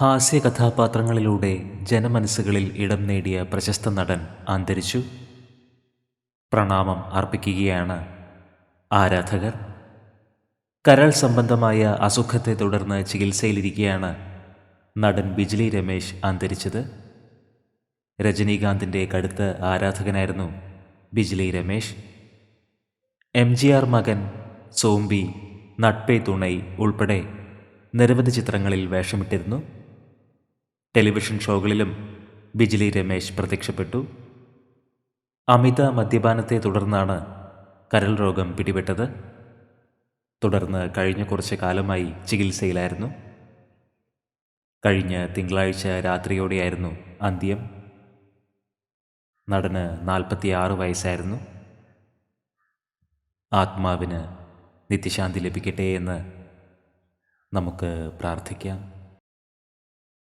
ഹാസ്യ കഥാപാത്രങ്ങളിലൂടെ ജനമനസ്സുകളിൽ ഇടം നേടിയ പ്രശസ്ത നടൻ അന്തരിച്ചു. പ്രണാമം അർപ്പിക്കുകയാണ് ആരാധകർ. കരൾ സംബന്ധമായ അസുഖത്തെ തുടർന്ന് ചികിത്സയിലിരിക്കെയാണ് നടൻ ബിജ്ലി രമേശ് അന്തരിച്ചത്. രജനീകാന്തിന്റെ കടുത്ത ആരാധകനായിരുന്നു Bijli Ramesh. M G R മകൻ സോംബി നട്പേ തുണൈ ഉൾപ്പെടെ നിരവധി ചിത്രങ്ങളിൽ വേഷമിട്ടിരുന്നു. ടെലിവിഷൻ ഷോകളിലും ബിജിലി രമേശ് പ്രത്യക്ഷപ്പെട്ടു. അമിത മദ്യപാനത്തെ തുടർന്നാണ് കരൾ രോഗം പിടിപെട്ടത്. തുടർന്ന് കഴിഞ്ഞ കുറച്ച് കാലമായി ചികിത്സയിലായിരുന്നു. കഴിഞ്ഞ തിങ്കളാഴ്ച രാത്രിയോടെയായിരുന്നു അന്ത്യം. നടന് നാൽപ്പത്തിയാറ് വയസ്സായിരുന്നു. ആത്മാവിന് നിത്യശാന്തി ലഭിക്കട്ടെ എന്ന് നമുക്ക് പ്രാർത്ഥിക്കാം.